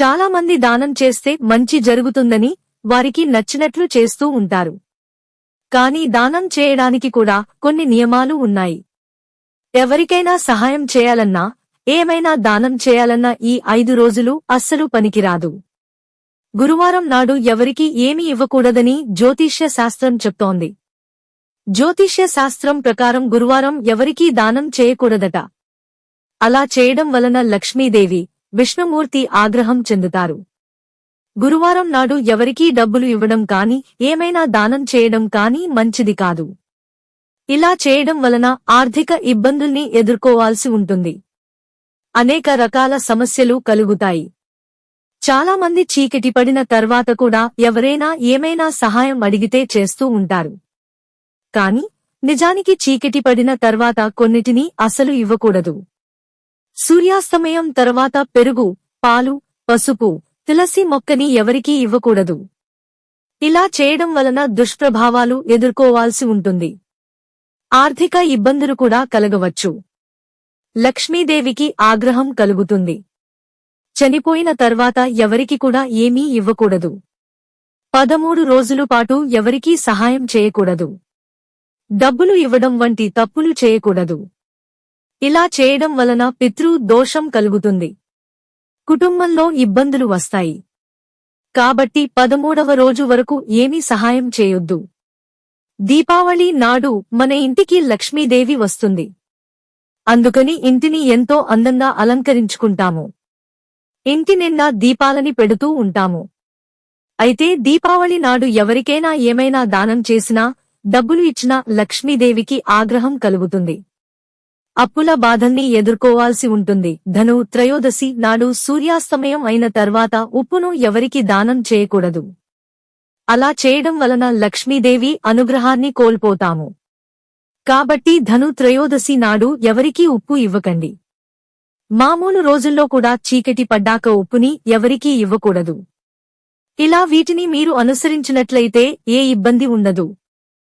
చాలా మంది దానం చేస్తే మంచి జరుగుతుందని వారికి నచ్చినట్లు చేస్తూ ఉంటారు. కానీ దానం చేయడానికి కూడా కొన్ని నియమాలు ఉన్నాయి. ఎవరికైనా సహాయం చేయాలన్నా ఏమైనా దానం చేయాలన్నా ఈ ఐదు రోజులు అస్సలు పనికిరాదు. గురువారం నాడు ఎవరికి ఏమీ ఇవ్వకూడదని జ్యోతిష్య శాస్త్రం చెప్తోంది. జ్యోతిష్య శాస్త్రం ప్రకారం గురువారం ఎవరికీ దానం చేయకూడదట. అలా చేయడం వలన లక్ష్మీదేవి విష్ణుమూర్తి ఆగ్రహం చెందుతారు. గురువారం నాడు ఎవరికీ డబ్బులు ఇవ్వడం కాని ఏమైనా దానం చేయడం కాని మంచిది కాదు. ఇలా చేయడం వలన ఆర్థిక ఇబ్బందుల్ని ఎదుర్కోవాల్సి ఉంటుంది. అనేక రకాల సమస్యలు కలుగుతాయి. చాలా మంది చీకటి పడిన తర్వాత కూడా ఎవరైనా ఏమైనా సహాయం అడిగితే చేస్తూ ఉంటారు. కాని నిజానికి చీకటి పడిన తర్వాత కొన్నిటిని అసలు ఇవ్వకూడదు. సూర్యాస్తమయం తర్వాత పెరుగు పాలు పసుపు తులసి మొక్కని ఎవరికీ ఇవ్వకూడదు. ఇలా చేయడం వలన దుష్ప్రభావాలు ఎదుర్కోవాల్సి ఉంటుంది. ఆర్థిక ఇబ్బందులు కూడా కలగవచ్చు. లక్ష్మీదేవికి ఆగ్రహం కలుగుతుంది. చనిపోయిన తర్వాత ఎవరికి కూడా ఏమీ ఇవ్వకూడదు. పదమూడు రోజులు పాటు ఎవరికీ సహాయం చేయకూడదు. డబ్బులు ఇవ్వడం వంటి తప్పులు చేయకూడదు. ఇలా చేయడం వలన పితృ దోషం కలుగుతుంది. కుటుంబంలో ఇబ్బందులు వస్తాయి. కాబట్టి పదమూడవ రోజు వరకు ఏమీ సహాయం చేయొద్దు. దీపావళి నాడు మన ఇంటికి లక్ష్మీదేవి వస్తుంది. అందుకని ఇంటిని ఎంతో అందంగా అలంకరించుకుంటాము. ఇంటి నిండా దీపాలని పెడుతూ ఉంటాము. అయితే దీపావళి నాడు ఎవరికైనా ఏమైనా దానం చేసినా డబ్బులు ఇచ్చినా లక్ష్మీదేవికి ఆగ్రహం కలుగుతుంది. అప్పుల బాధల్ని ఎదుర్కోవాల్సి ఉంటుంది. ధను త్రయోదశి నాడు సూర్యాస్తమయం అయిన తర్వాత ఉప్పును ఎవరికి దానం చేయకూడదు. అలా చేయడం వలన లక్ష్మీదేవి అనుగ్రహాన్ని కోల్పోతాము. కాబట్టి ధను త్రయోదశి నాడు ఎవరికీ ఉప్పు ఇవ్వకండి. మామూలు రోజుల్లో కూడా చీకటి పడ్డాక ఉప్పుని ఎవరికీ ఇవ్వకూడదు. ఇలా వీటిని మీరు అనుసరించినట్లయితే ఏ ఇబ్బంది ఉండదు.